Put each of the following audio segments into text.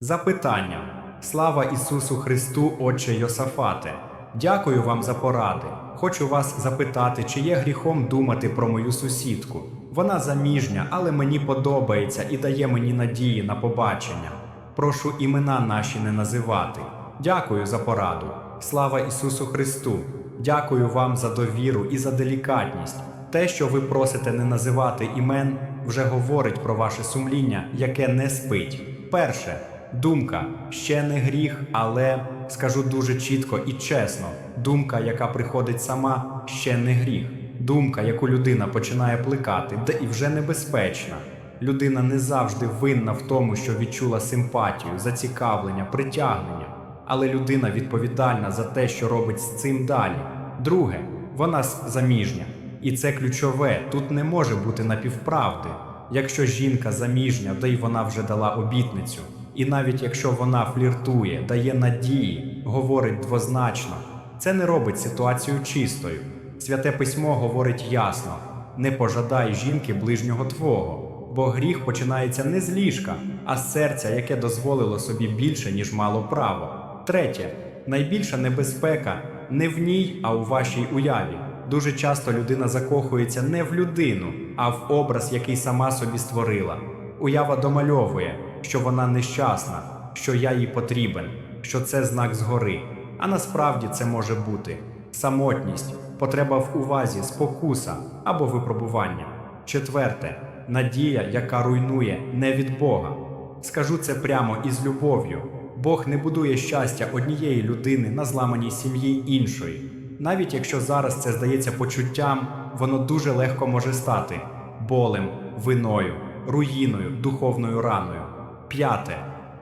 Запитання. Слава Ісусу Христу, Отче Йосафате. Дякую вам за поради. Хочу вас запитати, чи є гріхом думати про мою сусідку. Вона заміжня, але мені подобається і дає мені надії на побачення. Прошу імена наші не називати. Дякую за пораду. Слава Ісусу Христу! Дякую вам за довіру і за делікатність. Те, що ви просите не називати імен, вже говорить про ваше сумління, яке не спить. Перше, думка ще не гріх, але скажу дуже чітко і чесно: думка, яка приходить сама, ще не гріх. Думка, яку людина починає плекати, де і вже небезпечна. Людина не завжди винна в тому, що відчула симпатію, зацікавлення, притягнення. Але людина відповідальна за те, що робить з цим далі. Друге, вона заміжня. І це ключове, тут не може бути напівправди. Якщо жінка заміжня, де й вона вже дала обітницю, і навіть якщо вона фліртує, дає надії, говорить двозначно, це не робить ситуацію чистою. Святе письмо говорить ясно: не пожадай жінки ближнього твого, бо гріх починається не з ліжка, а з серця, яке дозволило собі більше, ніж мало право. Третє, найбільша небезпека не в ній, а у вашій уяві. Дуже часто людина закохується не в людину, а в образ, який сама собі створила. Уява домальовує, що вона нещасна, що я їй потрібен, що це знак згори. А насправді це може бути самотність, потреба в увазі, спокуса або випробування. Четверте надія, яка руйнує не від Бога. Скажу це прямо із любов'ю. Бог не будує щастя однієї людини на зламаній сім'ї іншої. Навіть якщо зараз це здається почуттям, воно дуже легко може стати болем, виною, руїною, духовною раною. П'яте.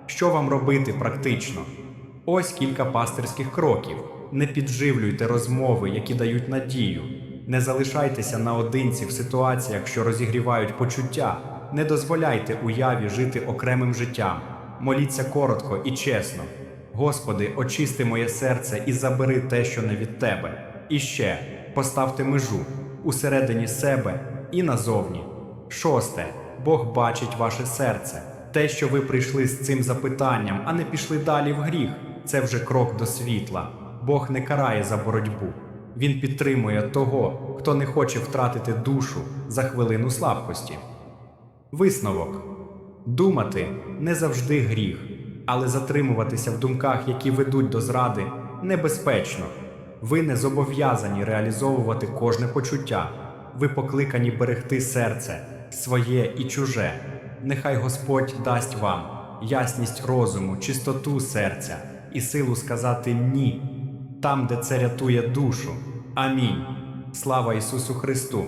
Що вам робити практично? Ось кілька пастирських кроків. Не підживлюйте розмови, які дають надію. Не залишайтеся наодинці в ситуаціях, що розігрівають почуття. Не дозволяйте уяві жити окремим життям. Моліться коротко і чесно. Господи, очисти моє серце і забери те, що не від тебе. І ще поставте межу усередині себе і назовні. Шосте. Бог бачить ваше серце. Те, що ви прийшли з цим запитанням, а не пішли далі в гріх, це вже крок до світла. Бог не карає за боротьбу. Він підтримує того, хто не хоче втратити душу за хвилину слабкості. Висновок думати не завжди гріх, але затримуватися в думках, які ведуть до зради, небезпечно. Ви не зобов'язані реалізовувати кожне почуття. Ви покликані берегти серце, своє і чуже. Нехай Господь дасть вам ясність розуму, чистоту серця і силу сказати ні там, де це рятує душу. Амінь. Слава Ісусу Христу!